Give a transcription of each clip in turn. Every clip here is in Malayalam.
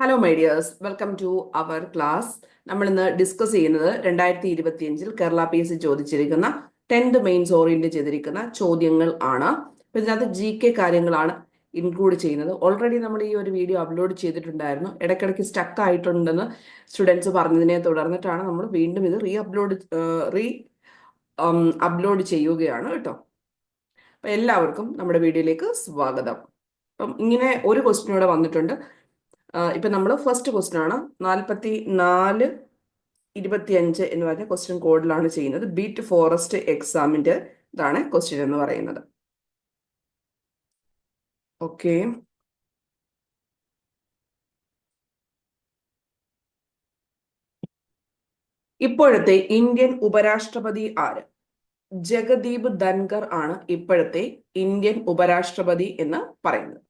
Hello my dears welcome to our class നമ്മൾ ഇന്ന് ഡിസ്കസ് ചെയ്യുന്നത് രണ്ടായിരത്തി ഇരുപത്തിയഞ്ചിൽ കേരള പി എസ് സി ചോദിച്ചിരിക്കുന്ന ടെൻത്ത് മെയിൻസ് ഓറിയന്റ് ചെയ്തിരിക്കുന്ന ചോദ്യങ്ങൾ ആണ്. അപ്പൊ ഇതിനകത്ത് ജി കെ കാര്യങ്ങളാണ് ഇൻക്ലൂഡ് ചെയ്യുന്നത്. ഓൾറെഡി നമ്മൾ ഈ ഒരു വീഡിയോ അപ്ലോഡ് ചെയ്തിട്ടുണ്ടായിരുന്നു. ഇടയ്ക്കിടയ്ക്ക് സ്റ്റക്ക് ആയിട്ടുണ്ടെന്ന് സ്റ്റുഡൻസ് പറഞ്ഞതിനെ തുടർന്നിട്ടാണ് നമ്മൾ വീണ്ടും ഇത് റീ അപ്ലോഡ് റീ അപ്ലോഡ് ചെയ്യുകയാണ് കേട്ടോ. അപ്പൊ എല്ലാവർക്കും നമ്മുടെ വീഡിയോയിലേക്ക് സ്വാഗതം. അപ്പം ഇങ്ങനെ ഒരു ക്വസ്റ്റിനൂടെ വന്നിട്ടുണ്ട്. ഇപ്പം നമ്മൾ ഫസ്റ്റ് ക്വസ്റ്റ്യൻ ആണ്. നാൽപ്പത്തി നാല് ഇരുപത്തി അഞ്ച് എന്ന് പറഞ്ഞ ക്വസ്റ്റ്യൻ കോഡിലാണ് ചെയ്യുന്നത്. ബീറ്റ് ഫോറസ്റ്റ് എക്സാമിന്റെ ഇതാണ് ക്വസ്റ്റ്യൻ എന്ന് പറയുന്നത്. ഓക്കെ ഇപ്പോഴത്തെ ഇന്ത്യൻ ഉപരാഷ്ട്രപതി ആര്? ജഗദീപ് ധൻകർ ആണ് ഇപ്പോഴത്തെ ഇന്ത്യൻ ഉപരാഷ്ട്രപതി എന്ന് പറയുന്നത്.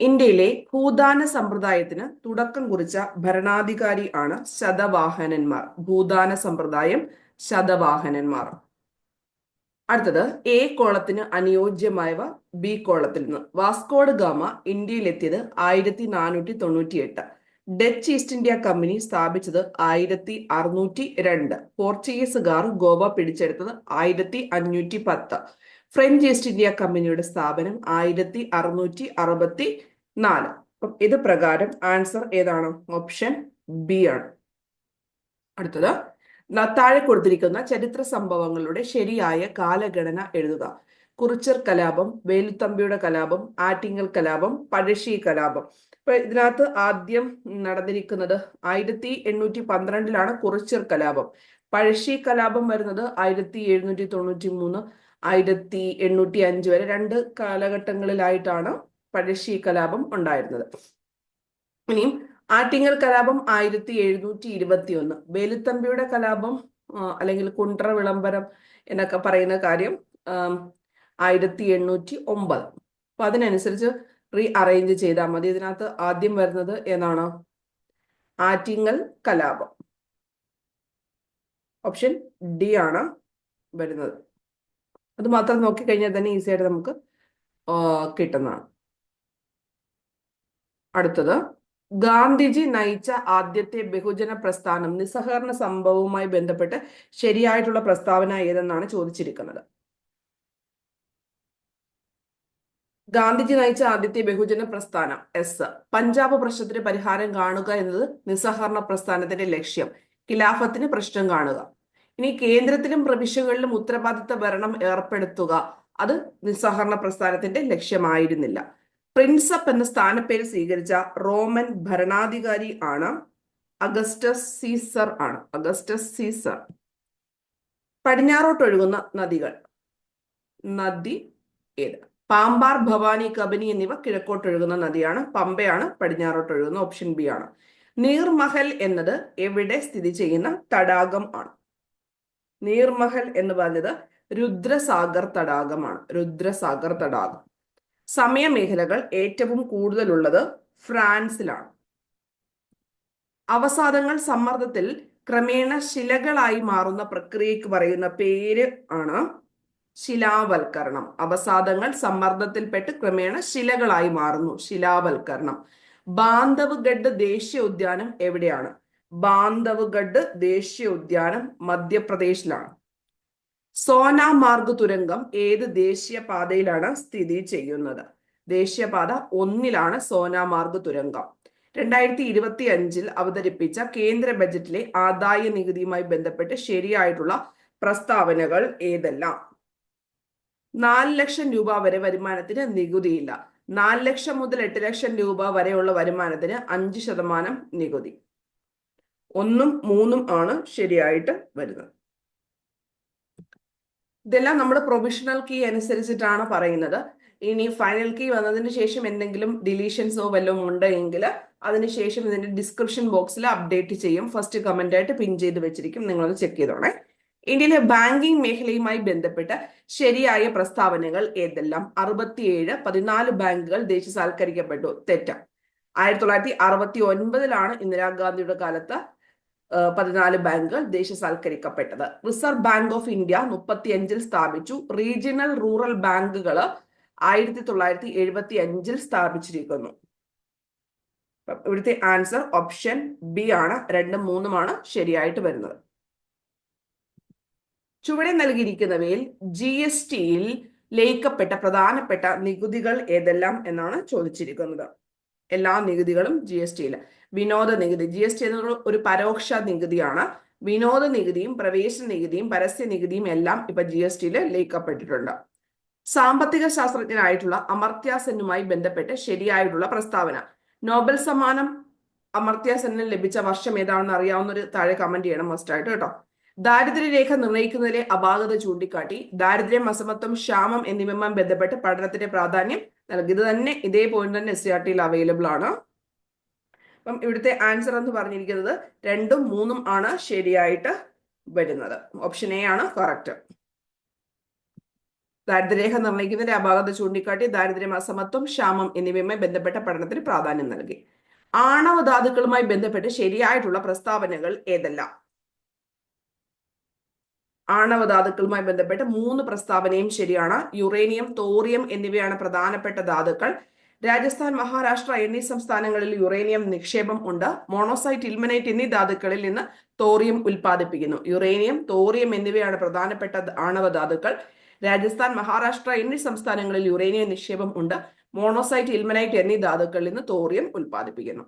ഇന്ത്യയിലെ ഭൂദാന സമ്പ്രദായത്തിന് തുടക്കം കുറിച്ച ഭരണാധികാരി ആണ് ശതവാഹനന്മാർ. ഭൂദാന സമ്പ്രദായം ശതവാഹനന്മാർ. അടുത്തത് എ കോളത്തിന് അനുയോജ്യമായവ ബി കോളത്തിൽ നിന്ന്. വാസ്കോഡ് ഗാമ ഇന്ത്യയിലെത്തിയത് ആയിരത്തി നാനൂറ്റി തൊണ്ണൂറ്റി എട്ട് ഡച്ച് ഈസ്റ്റ് ഇന്ത്യ കമ്പനി സ്ഥാപിച്ചത് ആയിരത്തി അറുന്നൂറ്റി രണ്ട് പോർച്ചുഗീസുകാർ ഗോവ പിടിച്ചെടുത്തത് ആയിരത്തി അഞ്ഞൂറ്റി പത്ത് ഫ്രഞ്ച് ഈസ്റ്റ് ഇന്ത്യ കമ്പനിയുടെ സ്ഥാപനം ആയിരത്തി അറുന്നൂറ്റി അറുപത്തി നാല്. ഇത് പ്രകാരം ആൻസർ ഏതാണ്? ഓപ്ഷൻ ബി ആണ്. അടുത്തത്. താഴെ കൊടുത്തിരിക്കുന്ന ചരിത്ര സംഭവങ്ങളുടെ ശരിയായ കാലഗണന എഴുതുക. കുറിച്ചർ കലാപം വേലുത്തമ്പിയുടെ കലാപം ആറ്റിങ്ങൽ കലാപം പഴശ്ശി കലാപം. ഇപ്പൊ ഇതിനകത്ത് ആദ്യം നടന്നിരിക്കുന്നത് ആയിരത്തി എണ്ണൂറ്റി പന്ത്രണ്ടിലാണ് കുറിച്ചർ കലാപം. പഴശ്ശി കലാപം വരുന്നത് ആയിരത്തി എഴുന്നൂറ്റി തൊണ്ണൂറ്റി മൂന്ന് ആയിരത്തി എണ്ണൂറ്റി അഞ്ച് വരെ രണ്ട് കാലഘട്ടങ്ങളിലായിട്ടാണ് പഴശ്ശി കലാപം ഉണ്ടായിരുന്നത്. ഇനിയും ആറ്റിങ്ങൽ കലാപം ആയിരത്തി എഴുന്നൂറ്റി ഇരുപത്തി ഒന്ന് വേലുത്തമ്പിയുടെ കലാപം അല്ലെങ്കിൽ കുണ്ട്ര വിളംബരം എന്നൊക്കെ പറയുന്ന കാര്യം ആയിരത്തി എണ്ണൂറ്റി ഒമ്പത് അപ്പൊ അതിനനുസരിച്ച് റീ അറേഞ്ച് ചെയ്താൽ മതി. ഇതിനകത്ത് ആദ്യം വരുന്നത് ഏതാണ്? ആറ്റിങ്ങൽ കലാപം. ഓപ്ഷൻ ഡി ആണ് വരുന്നത്. അത് മാത്രം നോക്കിക്കഴിഞ്ഞാൽ തന്നെ ഈസി ആയിട്ട് നമുക്ക് കിട്ടുന്നതാണ്. അടുത്തത്. ഗാന്ധിജി നയിച്ച ആദ്യത്തെ ബഹുജന പ്രസ്ഥാനം നിസ്സഹകരണ സംഭവവുമായി ബന്ധപ്പെട്ട് ശരിയായിട്ടുള്ള പ്രസ്താവന ഏതെന്നാണ് ചോദിച്ചിരിക്കുന്നത്? ഗാന്ധിജി നയിച്ച ആദ്യത്തെ ബഹുജന പ്രസ്ഥാനം എസ്. പഞ്ചാബ് പ്രശ്നത്തിന് പരിഹാരം കാണുക എന്നത് നിസ്സഹകരണ പ്രസ്ഥാനത്തിന്റെ ലക്ഷ്യം. ഖിലാഫത്തിന് പ്രശ്നം കാണുക. ഇനി കേന്ദ്രത്തിലും പ്രവിശ്യകളിലും ഉത്തരവാദിത്ത ഭരണം ഏർപ്പെടുത്തുക. അത് നിസ്സഹകരണ പ്രസ്ഥാനത്തിന്റെ ലക്ഷ്യമായിരുന്നില്ല. പ്രിൻസപ്പ് എന്ന സ്ഥാനപ്പേര് സ്വീകരിച്ച റോമൻ ഭരണാധികാരി ആണ് അഗസ്റ്റസ് സീസർ ആണ്. Augustus Caesar. പടിഞ്ഞാറോട്ടൊഴുകുന്ന നദികൾ. നദി ഏത്? പാമ്പാർ ഭവാനി കബനി എന്നിവ കിഴക്കോട്ടൊഴുകുന്ന നദിയാണ്. പമ്പയാണ് പടിഞ്ഞാറോട്ടൊഴുകുന്ന ഓപ്ഷൻ ബി ആണ്. നീർമഹൽ എന്നത് എവിടെ സ്ഥിതി ചെയ്യുന്ന തടാകം ആണ്. നീർമഹൽ എന്ന് പറഞ്ഞത് രുദ്രസാഗർ തടാകമാണ്. രുദ്രസാഗർ തടാകം. സമയമേഖലകൾ ഏറ്റവും കൂടുതലുള്ളത് ഫ്രാൻസിലാണ്. അവസാദങ്ങൾ സമ്മർദ്ദത്തിൽ ക്രമേണ ശിലകളായി മാറുന്ന പ്രക്രിയക്ക് പറയുന്ന പേര് ആണ് ശിലാവൽക്കരണം. അവസാദങ്ങൾ സമ്മർദ്ദത്തിൽപ്പെട്ട് ക്രമേണ ശിലകളായി മാറുന്നു. ശിലാവൽക്കരണം. ബാന്ധവ്ഗഡ് ദേശീയ ഉദ്യാനം എവിടെയാണ്? ബാന്ധവ്ഗഡ് ദേശീയ ഉദ്യാനം മധ്യപ്രദേശിലാണ്. സോനാമാർഗ് തുരങ്കം ഏത് ദേശീയപാതയിലാണ് സ്ഥിതി ചെയ്യുന്നത്? ദേശീയപാത ഒന്നിലാണ് സോനാമാർഗ് തുരങ്കം രണ്ടായിരത്തി ഇരുപത്തി അഞ്ചിൽ അവതരിപ്പിച്ച കേന്ദ്ര ബജറ്റിലെ ആദായ നികുതിയുമായി ബന്ധപ്പെട്ട് ശരിയായിട്ടുള്ള പ്രസ്താവനകൾ ഏതെല്ലാം? നാല് ലക്ഷം രൂപ വരെ വരുമാനത്തിന് നികുതിയില്ല. നാല് ലക്ഷം മുതൽ എട്ട് ലക്ഷം രൂപ വരെയുള്ള വരുമാനത്തിന് അഞ്ച് ശതമാനം നികുതി. ഒന്നും മൂന്നും ആണ് ശരിയായിട്ട് വരുന്നത്. ഇതെല്ലാം നമ്മൾ പ്രൊവിഷണൽ കീ അനുസരിച്ചിട്ടാണ് പറയുന്നത്. ഇനി ഫൈനൽ കീ വന്നതിന് ശേഷം എന്തെങ്കിലും ഡിലീഷൻസോ വല്ലതും ഉണ്ടെങ്കിൽ അതിനുശേഷം ഇതിന്റെ ഡിസ്ക്രിപ്ഷൻ ബോക്സിൽ അപ്ഡേറ്റ് ചെയ്യും. ഫസ്റ്റ് കമന്റ് ആയിട്ട് പിൻ ചെയ്ത് വെച്ചിരിക്കും. നിങ്ങളത് ചെക്ക് ചെയ്തോണേ. ഇന്ത്യയിലെ ബാങ്കിംഗ് മേഖലയുമായി ബന്ധപ്പെട്ട് ശരിയായ പ്രസ്താവനകൾ ഏതെല്ലാം? അറുപത്തിയേഴ് പതിനാല് ബാങ്കുകൾ ദേശസാൽക്കരിക്കപ്പെട്ടു. തെറ്റ. ആയിരത്തി തൊള്ളായിരത്തി അറുപത്തി ഒൻപതിലാണ് ഇന്ദിരാഗാന്ധിയുടെ കാലത്ത് പതിനാല് ബാങ്കുകൾ ദേശസാൽക്കരിക്കപ്പെട്ടത്. റിസർവ് ബാങ്ക് ഓഫ് ഇന്ത്യ മുപ്പത്തിയഞ്ചിൽ സ്ഥാപിച്ചു. റീജിയണൽ റൂറൽ ബാങ്കുകൾ ആയിരത്തി തൊള്ളായിരത്തി എഴുപത്തി അഞ്ചിൽ സ്ഥാപിച്ചിരിക്കുന്നു ഇവിടുത്തെ ആൻസർ ഓപ്ഷൻ ബി ആണ്. രണ്ടും മൂന്നുമാണ് ശരിയായിട്ട് വരുന്നത്. ചുവടെ നൽകിയിരിക്കുന്നവയിൽ ജി എസ് ടിയിൽ ലയിക്കപ്പെട്ട പ്രധാനപ്പെട്ട നികുതികൾ ഏതെല്ലാം എന്നാണ് ചോദിച്ചിരിക്കുന്നത്. എല്ലാ നികുതികളും ജി എസ് ടിയിൽ വിനോദ നികുതി. ജി എസ് ടി എന്നുള്ള ഒരു പരോക്ഷ നികുതിയാണ്. വിനോദ നികുതിയും പ്രവേശന നികുതിയും പരസ്യ നികുതിയും എല്ലാം ഇപ്പൊ ജി എസ് ടിയിൽ ലയിക്കപ്പെട്ടിട്ടുണ്ട്. സാമ്പത്തിക ശാസ്ത്രജ്ഞനായിട്ടുള്ള അമർത്യ സെന്നുമായി ബന്ധപ്പെട്ട് ശരിയായിട്ടുള്ള പ്രസ്താവന. നോബൽ സമ്മാനം അമർത്യ സെന്നിന് ലഭിച്ച വർഷം ഏതാണെന്ന് അറിയാവുന്ന ഒരു താഴെ കമന്റ് ചെയ്യണം മസ്റ്റ് ആയിട്ട് കേട്ടോ. ദാരിദ്ര്യരേഖ നിർണയിക്കുന്നതിലെ അപാകത ചൂണ്ടിക്കാട്ടി. ദാരിദ്ര്യം അസമത്വം ക്ഷാമം എന്നിവയുമായി ബന്ധപ്പെട്ട് പഠനത്തിന്റെ പ്രാധാന്യം നൽകി. ഇത് തന്നെ ഇതേ പോയിന്റ് തന്നെ എസ് സി ആർ ടിയിൽ അവൈലബിൾ ആണ്. അപ്പം ഇവിടുത്തെ ആൻസർ എന്ന് പറഞ്ഞിരിക്കുന്നത് രണ്ടും മൂന്നും ആണ് ശരിയായിട്ട് വരുന്നത്. ഓപ്ഷൻ എ ആണ് കറക്റ്റ് ദാരിദ്ര്യരേഖ നിർണയിക്കുന്നതിന്റെ അപാകത ചൂണ്ടിക്കാട്ടി ദാരിദ്ര്യം അസമത്വം ക്ഷാമം എന്നിവയുമായി ബന്ധപ്പെട്ട പഠനത്തിന് പ്രാധാന്യം നൽകി. ആണവ ധാതുക്കളുമായി ബന്ധപ്പെട്ട് ശരിയായിട്ടുള്ള പ്രസ്താവനകൾ ഏതെല്ലാം? ആണവ ധാതുക്കളുമായി ബന്ധപ്പെട്ട് മൂന്ന് പ്രസ്താവനയും ശരിയാണ്. യുറേനിയം തോറിയം എന്നിവയാണ് പ്രധാനപ്പെട്ട ധാതുക്കൾ. രാജസ്ഥാൻ മഹാരാഷ്ട്ര എന്നീ സംസ്ഥാനങ്ങളിൽ യുറേനിയം നിക്ഷേപം ഉണ്ട്. മോണോസൈറ്റ് ഇൽമനൈറ്റ് എന്നീ ധാതുക്കളിൽ നിന്ന് തോറിയം ഉൽപ്പാദിപ്പിക്കുന്നു. യുറേനിയം തോറിയം എന്നിവയാണ് പ്രധാനപ്പെട്ട ആണവ ധാതുക്കൾ രാജസ്ഥാൻ മഹാരാഷ്ട്ര എന്നീ സംസ്ഥാനങ്ങളിൽ യുറേനിയം നിക്ഷേപം ഉണ്ട്. മോണോസൈറ്റ് ഇൽമനൈറ്റ് എന്നീ ധാതുക്കളിൽ നിന്ന് തോറിയം ഉൽപ്പാദിപ്പിക്കുന്നു.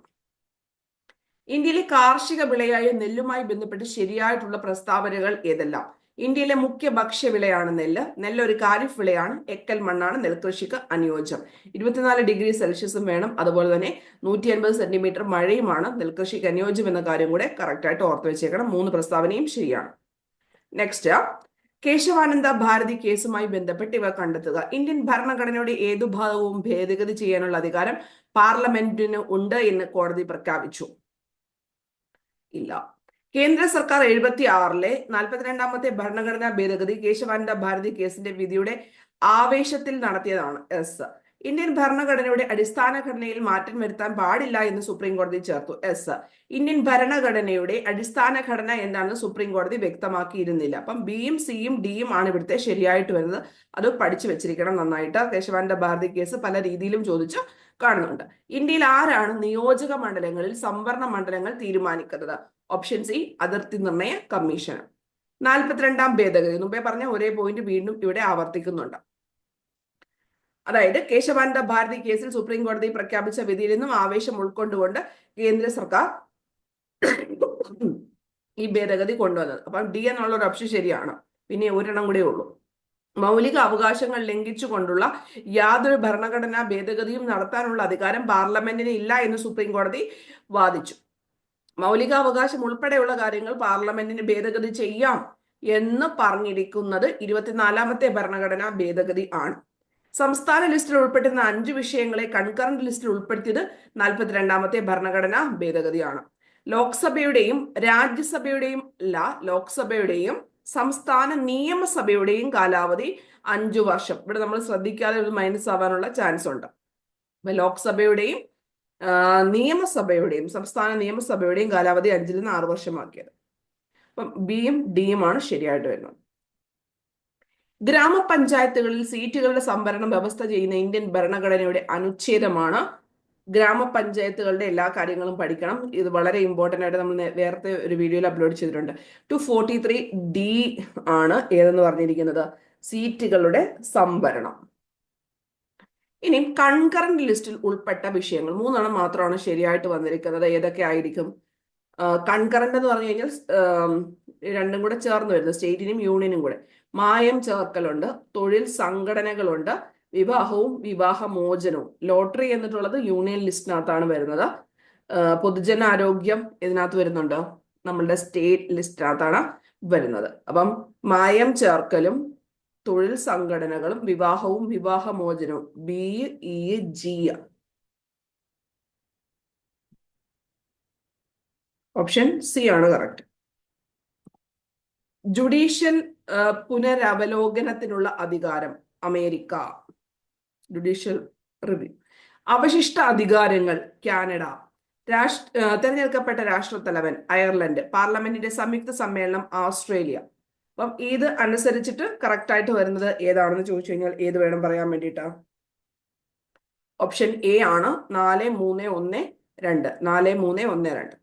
ഇന്ത്യയിലെ കാർഷിക വിളയായ നെല്ലുമായി ബന്ധപ്പെട്ട് ശരിയായിട്ടുള്ള പ്രസ്താവനകൾ ഏതെല്ലാം? ഇന്ത്യയിലെ മുഖ്യ ഭക്ഷ്യവിളയാണ് നെല്ല്. നെല്ല് ഒരു കാരിഫ് വിളയാണ്. എക്കൽ മണ്ണാണ് നെൽകൃഷിക്ക് അനുയോജ്യം. ഇരുപത്തിനാല് ഡിഗ്രി സെൽഷ്യസും വേണം. അതുപോലെ തന്നെ നൂറ്റി അൻപത് സെന്റിമീറ്റർ മഴയുമാണ് നെൽകൃഷിക്ക് അനുയോജ്യം എന്ന കാര്യം കൂടെ കറക്റ്റായിട്ട് ഓർത്ത് വെച്ചേക്കണം. മൂന്ന് പ്രസ്താവനയും ശരിയാണ്. നെക്സ്റ്റ് കേശവാനന്ദ ഭാരതി കേസുമായി ബന്ധപ്പെട്ട് ഇവ കണ്ടെത്തുക. ഇന്ത്യൻ ഭരണഘടനയുടെ ഏതു ഭാഗവും ഭേദഗതി ചെയ്യാനുള്ള അധികാരം പാർലമെന്റിന് ഉണ്ട് എന്ന് കോടതി പ്രഖ്യാപിച്ചു. ഇല്ല. കേന്ദ്ര സർക്കാർ എഴുപത്തി ആറിലെ നാൽപ്പത്തിരണ്ടാമത്തെ ഭരണഘടനാ ഭേദഗതി കേശവാനന്ദ ഭാരതി കേസിന്റെ വിധിയുടെ ആവേശത്തിൽ നടത്തിയതാണ് എസ്. ഇന്ത്യൻ ഭരണഘടനയുടെ അടിസ്ഥാന ഘടനയിൽ മാറ്റം വരുത്താൻ പാടില്ല എന്ന് സുപ്രീം കോടതി ചേർത്തു എസ്. ഇന്ത്യൻ ഭരണഘടനയുടെ അടിസ്ഥാന ഘടന എന്താണെന്ന് സുപ്രീം കോടതി വ്യക്തമാക്കിയിരുന്നില്ല. അപ്പം ബിയും സിയും ഡിയും ആണ് ഇവിടുത്തെ ശരിയായിട്ട് വരുന്നത്. അത് പഠിച്ചു വെച്ചിരിക്കണം നന്നായിട്ട്. കേശവാനന്ദ ഭാരതി കേസ് പല രീതിയിലും ചോദിച്ചു. കാണുന്നുണ്ട്. ഇന്ത്യയിൽ ആരാണ് നിയോജക മണ്ഡലങ്ങളിൽ സംവരണ മണ്ഡലങ്ങൾ തീരുമാനിക്കുന്നത്? ഓപ്ഷൻ സി അതിർത്തി നിർണയ കമ്മീഷൻ. നാൽപ്പത്തിരണ്ടാം ഭേദഗതി. മുമ്പേ പറഞ്ഞ ഒരേ പോയിന്റ് വീണ്ടും ഇവിടെ ആവർത്തിക്കുന്നുണ്ട്. അതായത് കേശവാനന്ദ ഭാരതി കേസിൽ സുപ്രീം കോടതി പ്രഖ്യാപിച്ച വിധിയിൽ നിന്നും ആവേശം ഉൾക്കൊണ്ടുകൊണ്ട് കേന്ദ്ര സർക്കാർ ഈ ഭേദഗതി കൊണ്ടുവന്നത്. അപ്പം ഡി എന്നുള്ള ഒരു ഓപ്ഷൻ ശരിയാണ്. പിന്നെ ഒരെണ്ണം കൂടെ ഉള്ളൂ. മൗലിക അവകാശങ്ങൾ ലംഘിച്ചുകൊണ്ടുള്ള യാതൊരു ഭരണഘടനാ ഭേദഗതിയും നടത്താനുള്ള അധികാരം പാർലമെന്റിന് ഇല്ല എന്ന് സുപ്രീം കോടതി വാദിച്ചു. മൗലിക മൗലികാവകാശം ഉൾപ്പെടെയുള്ള കാര്യങ്ങൾ പാർലമെന്റിന് ഭേദഗതി ചെയ്യാം എന്ന് പറഞ്ഞിരിക്കുന്നത് ഇരുപത്തിനാലാമത്തെ ഭരണഘടനാ ഭേദഗതി ആണ്. സംസ്ഥാന ലിസ്റ്റിൽ ഉൾപ്പെട്ടിരുന്ന അഞ്ച് വിഷയങ്ങളെ കൺകറന്റ് ലിസ്റ്റിൽ ഉൾപ്പെടുത്തിയത് നാൽപ്പത്തിരണ്ടാമത്തെ ഭരണഘടനാ ഭേദഗതിയാണ്. ലോക്സഭയുടെയും രാജ്യസഭയുടെയും അല്ല ലോക്സഭയുടെയും സംസ്ഥാന നിയമസഭയുടെയും കാലാവധി അഞ്ചു വർഷം. ഇവിടെ നമ്മൾ ശ്രദ്ധിക്കാതെ ഒരു മൈനസ് ആവാനുള്ള ചാൻസ് ഉണ്ട്. അപ്പൊ ലോക്സഭയുടെയും നിയമസഭയുടെയും സംസ്ഥാന നിയമസഭയുടെയും കാലാവധി അഞ്ചിൽ നിന്ന് ആറു വർഷമാക്കിയത്. അപ്പം ബിയും ആണ് ശരിയായിട്ട് വരുന്നത്. ഗ്രാമപഞ്ചായത്തുകളിൽ സീറ്റുകളുടെ സംവരണം വ്യവസ്ഥ ചെയ്യുന്ന ഇന്ത്യൻ ഭരണഘടനയുടെ അനുച്ഛേദമാണ് ഗ്രാമപഞ്ചായത്തുകളുടെ എല്ലാ കാര്യങ്ങളും പഠിക്കണം. ഇത് വളരെ ഇമ്പോർട്ടന്റ് ആയിട്ട് നമ്മൾ നേരത്തെ ഒരു വീഡിയോയിൽ അപ്ലോഡ് ചെയ്തിട്ടുണ്ട്. ടു ഫോർട്ടി ത്രീ ഡി ആണ് ഏതെന്ന് പറഞ്ഞിരിക്കുന്നത്? സീറ്റുകളുടെ സംവരണം. ഇനി കൺകറന്റ് ലിസ്റ്റിൽ ഉൾപ്പെട്ട വിഷയങ്ങൾ. മൂന്നെണ്ണം മാത്രമാണ് ശരിയായിട്ട് വന്നിരിക്കുന്നത്. ഏതൊക്കെ ആയിരിക്കും? കൺകറന്റ് എന്ന് പറഞ്ഞു കഴിഞ്ഞാൽ രണ്ടും കൂടെ ചേർന്ന് വരുന്നത് സ്റ്റേറ്റിനും യൂണിയനും കൂടെ. മായം ചേർക്കലുണ്ട്. തൊഴിൽ സംഘടനകളുണ്ട്. വിവാഹവും വിവാഹമോചനവും. ലോട്ടറി എന്നിട്ടുള്ളത് യൂണിയൻ ലിസ്റ്റിനകത്താണ് വരുന്നത്. പൊതുജനാരോഗ്യം ഇതിനകത്ത് വരുന്നുണ്ട്. നമ്മളുടെ സ്റ്റേറ്റ് ലിസ്റ്റിനകത്താണ് വരുന്നത്. അപ്പം മായം ചേർക്കലും തൊഴിൽ സംഘടനകളും വിവാഹവും വിവാഹമോചനവും. B E G option C ആണ് കറക്റ്റ്. ജുഡീഷ്യൽ പുനരവലോകനത്തിനുള്ള അധികാരം അമേരിക്ക. ജുഡീഷ്യൽ റിവ്യൂ അവശിഷ്ട അധികാരങ്ങൾ കാനഡ. രാഷ്ട്ര തെരഞ്ഞെടുക്കപ്പെട്ട രാഷ്ട്രത്തലവൻ അയർലൻഡ്. പാർലമെന്റിന്റെ സംയുക്ത സമ്മേളനം ഓസ്ട്രേലിയ അപ്പം ഇത് അനുസരിച്ചിട്ട് കറക്റ്റ് ആയിട്ട് വരുന്നത് ഏതാണെന്ന് ചോദിച്ചു കഴിഞ്ഞാൽ ഏത് വേണം പറയാൻ വേണ്ടിയിട്ടാ? ഓപ്ഷൻ എ ആണ് നാല് മൂന്ന് ഒന്ന് രണ്ട്. നാല് മൂന്ന് ഒന്ന് രണ്ട്.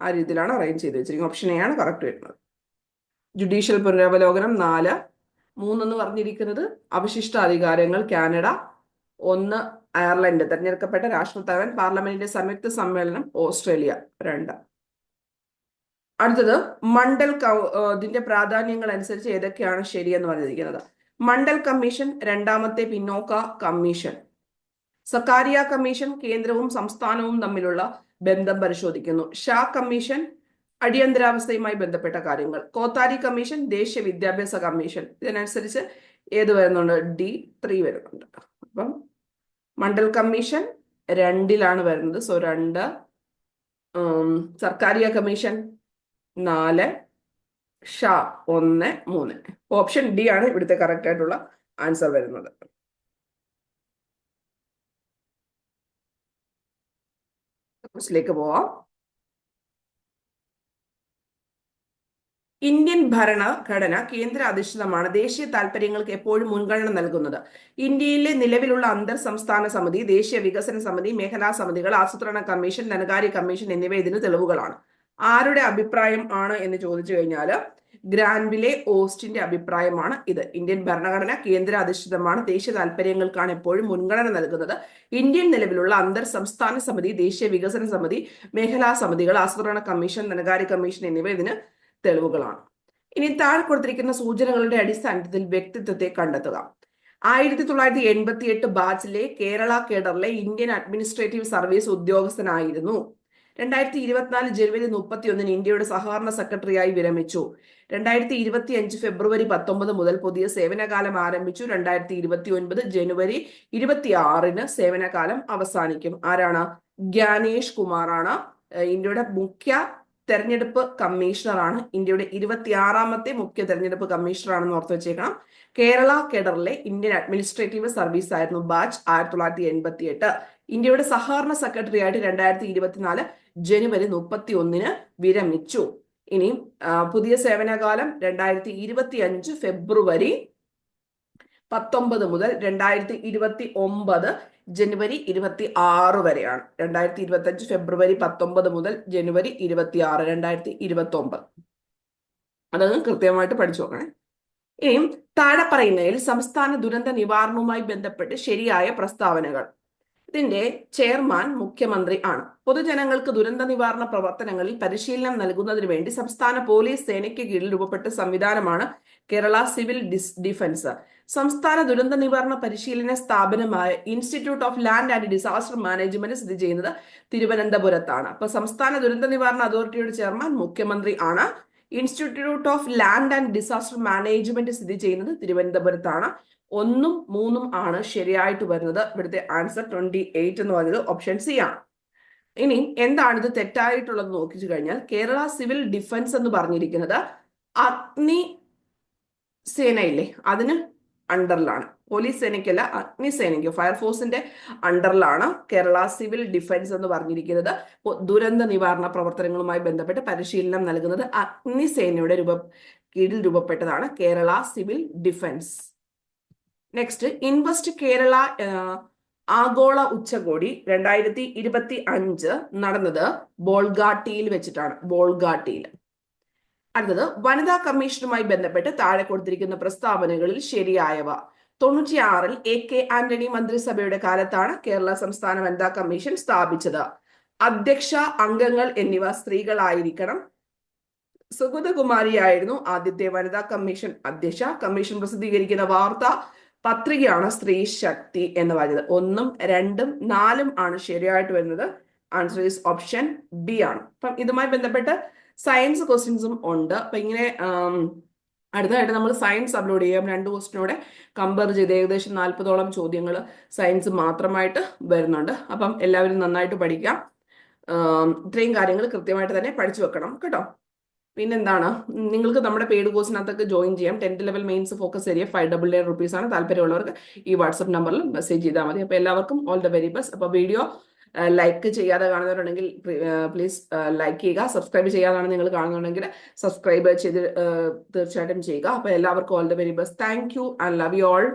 ആ രീതിയിലാണ് അറേഞ്ച് ചെയ്ത് വെച്ചിരിക്കുന്നത്. ഓപ്ഷൻ എ ആണ് കറക്റ്റ് വരുന്നത്. ജുഡീഷ്യൽ പുനരവലോകനം നാല് മൂന്നെന്ന് പറഞ്ഞിരിക്കുന്നത് അവശിഷ്ട അധികാരങ്ങൾ കാനഡ ഒന്ന് അയർലൻഡ്. തെരഞ്ഞെടുക്കപ്പെട്ട രാഷ്ട്രത്തലവൻ പാർലമെന്റിന്റെ സംയുക്ത സമ്മേളനം ഓസ്ട്രേലിയ. രണ്ട്. അടുത്തത് മണ്ഡൽ ഇതിന്റെ പ്രാധാന്യങ്ങൾ അനുസരിച്ച് ഏതൊക്കെയാണ് ശരിയെന്ന് പറഞ്ഞിരിക്കുന്നത്? മണ്ഡൽ കമ്മീഷൻ രണ്ടാമത്തെ പിന്നോക്ക കമ്മീഷൻ. സക്കാരിയ കമ്മീഷൻ കേന്ദ്രവും സംസ്ഥാനവും തമ്മിലുള്ള ബന്ധം പരിശോധിക്കുന്നു. ഷാ കമ്മീഷൻ അടിയന്തരാവസ്ഥയുമായി ബന്ധപ്പെട്ട കാര്യങ്ങൾ. കോത്താരി കമ്മീഷൻ ദേശീയ വിദ്യാഭ്യാസ കമ്മീഷൻ ഇതിനനുസരിച്ച് ഏത് വരുന്നുണ്ട്? ഡി ത്രീ വരുന്നുണ്ട്. അപ്പം മണ്ഡൽ കമ്മീഷൻ രണ്ടിലാണ് വരുന്നത്. സോ രണ്ട് സർക്കാരി കമ്മീഷൻ നാല് ഷ ഒന്ന് മൂന്ന്. ഓപ്ഷൻ ഡി ആണ് ഇവിടുത്തെ കറക്റ്റ് ആയിട്ടുള്ള ആൻസർ വരുന്നത്. ലേക്ക് പോവാം. ഇന്ത്യൻ ഭരണഘടന കേന്ദ്ര അധിഷ്ഠിതമാണ് ദേശീയ താല്പര്യങ്ങൾക്ക് എപ്പോഴും മുൻഗണന നൽകുന്നത്. ഇന്ത്യയിലെ നിലവിലുള്ള അന്തർ സംസ്ഥാന സമിതി ദേശീയ വികസന സമിതി മേഖലാ സമിതികൾ ആസൂത്രണ കമ്മീഷൻ ധനകാര്യ കമ്മീഷൻ എന്നിവ ഇതിന് തെളിവുകളാണ്. ആരുടെ അഭിപ്രായം ആണ് എന്ന് ചോദിച്ചു കഴിഞ്ഞാൽ ഗ്രാൻവിലെ ഓസ്റ്റിന്റെ അഭിപ്രായമാണ് ഇത്. ഇന്ത്യൻ ഭരണഘടന കേന്ദ്ര അധിഷ്ഠിതമാണ് ദേശീയ താല്പര്യങ്ങൾക്കാണ് എപ്പോഴും മുൻഗണന നൽകുന്നത്. ഇന്ത്യൻ നിലവിലുള്ള അന്തർ സംസ്ഥാന സമിതി ദേശീയ വികസന സമിതി മേഖലാ സമിതികൾ ആസൂത്രണ കമ്മീഷൻ ധനകാര്യ കമ്മീഷൻ എന്നിവ ഇതിന് തെളിവുകളാണ്. ഇനി താഴെ കൊടുത്തിരിക്കുന്ന സൂചനകളുടെ അടിസ്ഥാനത്തിൽ വ്യക്തിത്വത്തെ കണ്ടെത്തുക. ആയിരത്തി തൊള്ളായിരത്തി എൺപത്തി എട്ട് ബാച്ചിലെ കേരള കേഡറിലെ ഇന്ത്യൻ അഡ്മിനിസ്ട്രേറ്റീവ് സർവീസ് ഉദ്യോഗസ്ഥനായിരുന്നു. രണ്ടായിരത്തി ഇരുപത്തിനാല് ജനുവരി മുപ്പത്തി ഒന്നിന് ഇന്ത്യയുടെ സഹകരണ സെക്രട്ടറിയായി വിരമിച്ചു. രണ്ടായിരത്തി ഇരുപത്തി അഞ്ച് ഫെബ്രുവരി പത്തൊമ്പത് മുതൽ പുതിയ സേവനകാലം ആരംഭിച്ചു. രണ്ടായിരത്തി ഇരുപത്തി ഒൻപത് ജനുവരി ഇരുപത്തി ആറിന് സേവനകാലം അവസാനിക്കും. ആരാണ്? ഗ്യാനേഷ് കുമാറാണ്. ഇന്ത്യയുടെ മുഖ്യ തെരഞ്ഞെടുപ്പ് കമ്മീഷണറാണ്. ഇന്ത്യയുടെ ഇരുപത്തിയാറാമത്തെ മുഖ്യ തെരഞ്ഞെടുപ്പ് കമ്മീഷണറാണെന്ന് ഓർത്ത് വെച്ചേക്കണം. കേരള കേഡറിലെ ഇന്ത്യൻ അഡ്മിനിസ്ട്രേറ്റീവ് സർവീസ് ആയിരുന്നു ബാച്ച് ആയിരത്തി തൊള്ളായിരത്തി എൺപത്തി എട്ട് ഇന്ത്യയുടെ സഹകരണ സെക്രട്ടറി ആയിട്ട് രണ്ടായിരത്തി ഇരുപത്തിനാല് ജനുവരി മുപ്പത്തി ഒന്നിന് വിരമിച്ചു ഇനി പുതിയ സേവനകാലം രണ്ടായിരത്തി ഇരുപത്തി അഞ്ച് ഫെബ്രുവരി പത്തൊമ്പത് മുതൽ രണ്ടായിരത്തി ഇരുപത്തി ഒമ്പത് ജനുവരി ഇരുപത്തി ആറ് വരെയാണ്. രണ്ടായിരത്തി ഇരുപത്തി അഞ്ച് ഫെബ്രുവരി പത്തൊമ്പത് മുതൽ ജനുവരി ഇരുപത്തി ആറ് രണ്ടായിരത്തി ഇരുപത്തി ഒമ്പത് അതങ്ങ് കൃത്യമായിട്ട് പഠിച്ചു നോക്കണേ. ഇനിയും താഴെ പറയുന്നതിൽ സംസ്ഥാന ദുരന്ത നിവാരണവുമായി ബന്ധപ്പെട്ട് ശരിയായ പ്രസ്താവനകൾ. ഇതിന്റെ ചെയർമാൻ മുഖ്യമന്ത്രി ആണ്. പൊതുജനങ്ങൾക്ക് ദുരന്ത നിവാരണ പ്രവർത്തനങ്ങളിൽ പരിശീലനം നൽകുന്നതിന് വേണ്ടി സംസ്ഥാന പോലീസ് സേനയ്ക്ക് കീഴിൽ രൂപപ്പെട്ട സംവിധാനമാണ് കേരള സിവിൽ ഡിഫൻസ്. സംസ്ഥാന ദുരന്ത നിവാരണ പരിശീലന സ്ഥാപനമായ institute of land and disaster management സ്ഥിതി ചെയ്യുന്നത് തിരുവനന്തപുരത്താണ്. അപ്പൊ സംസ്ഥാന ദുരന്ത നിവാരണ അതോറിറ്റിയുടെ ചെയർമാൻ മുഖ്യമന്ത്രി ആണ്. Institute of land and disaster management സ്ഥിതി ചെയ്യുന്നത് തിരുവനന്തപുരത്താണ്. ഒന്നും മൂന്നും ആണ് ശരിയായിട്ട് വരുന്നത്. ഇവിടുത്തെ ആൻസർ ട്വന്റി എയ്റ്റ് എന്ന് പറയുന്നത് ഓപ്ഷൻ സി ആണ്. ഇനി എന്താണ് ഇത് തെറ്റായിട്ടുള്ളത് നോക്കിച്ചു കഴിഞ്ഞാൽ കേരള സിവിൽ ഡിഫൻസ് എന്ന് പറഞ്ഞിരിക്കുന്നത് അഗ്നി സേനയില്ലേ? അതിന് അണ്ടറിലാണ് പോലീസ് സേനയ്ക്കല്ല അഗ്നി അഗ്നിസേനയ്ക്ക് ഫയർഫോഴ്സിന്റെ അണ്ടറിലാണ് കേരള സിവിൽ ഡിഫൻസ് എന്ന് പറഞ്ഞിരിക്കുന്നത്. ദുരന്ത നിവാരണ പ്രവർത്തനങ്ങളുമായി ബന്ധപ്പെട്ട് പരിശീലനം നൽകുന്നത് അഗ്നിസേനയുടെ രൂപ കീഴിൽ രൂപപ്പെട്ടതാണ് Kerala civil defence next invest Kerala ആഗോള ഉച്ചകോടി രണ്ടായിരത്തി ഇരുപത്തി അഞ്ച് നടന്നത് ബോൾഗാട്ടിയിൽ വെച്ചിട്ടാണ്. ബോൾഗാട്ടിയിൽ. അടുത്തത് വനിതാ കമ്മീഷനുമായി ബന്ധപ്പെട്ട് താഴെ കൊടുത്തിരിക്കുന്ന പ്രസ്താവനകളിൽ ശരിയായവ. തൊണ്ണൂറ്റിയാറിൽ എ കെ ആന്റണി മന്ത്രിസഭയുടെ കാലത്താണ് കേരള സംസ്ഥാന വനിതാ കമ്മീഷൻ സ്ഥാപിച്ചത്. അധ്യക്ഷ അംഗങ്ങൾ എന്നിവ സ്ത്രീകളായിരിക്കണം. സുഗതകുമാരിയായിരുന്നു ആദ്യത്തെ വനിതാ കമ്മീഷൻ അധ്യക്ഷ. കമ്മീഷൻ പ്രസിദ്ധീകരിക്കുന്ന വാർത്ത പത്രികയാണ് സ്ത്രീ ശക്തി എന്ന് പറയുന്നത്. ഒന്നും രണ്ടും നാലും ആണ് ശരിയായിട്ട് വരുന്നത്. ആൻസർ ഈസ് ഓപ്ഷൻ ബി ആണ്. അപ്പം ഇതുമായി ബന്ധപ്പെട്ട് സയൻസ് ക്വസ്റ്റ്യൻസും ഉണ്ട്. അപ്പൊ ഇങ്ങനെ അടുത്തതായിട്ട് നമ്മൾ സയൻസ് അപ്ലോഡ് ചെയ്യാം. രണ്ട് ക്വസ്റ്റിനോടെ കമ്പയർ ചെയ്ത് ഏകദേശം നാൽപ്പതോളം ചോദ്യങ്ങൾ സയൻസ് മാത്രമായിട്ട് വരുന്നുണ്ട്. അപ്പം എല്ലാവരും നന്നായിട്ട് പഠിക്കാം. ഇത്രയും കാര്യങ്ങൾ കൃത്യമായിട്ട് തന്നെ പഠിച്ചു വെക്കണം. കേട്ടോ? പിന്നെന്താണ്? നിങ്ങൾക്ക് നമ്മുടെ പെയ്ഡ് കോഴ്സിനകത്തൊക്കെ ജോയിൻ ചെയ്യാം. Tenth level mains focus area five double nine rupees ആണ്. താല്പര്യമുള്ളവർക്ക് ഈ വാട്സപ്പ് നമ്പറിൽ മെസ്സേജ് ചെയ്താൽ മതി. അപ്പോൾ എല്ലാവർക്കും ഓൾ ദ വെരി ബെസ്റ്റ് അപ്പോൾ വീഡിയോ ലൈക്ക് ചെയ്യാതെ കാണുന്നവരുണ്ടെങ്കിൽ പ്ലീസ് ലൈക്ക് ചെയ്യുക. സബ്സ്ക്രൈബ് ചെയ്യാതാണ് നിങ്ങൾ കാണുന്നുണ്ടെങ്കിൽ സബ്സ്ക്രൈബ് ചെയ്ത് തീർച്ചയായിട്ടും ചെയ്യുക. അപ്പോൾ എല്ലാവർക്കും all the very best thank you and love you all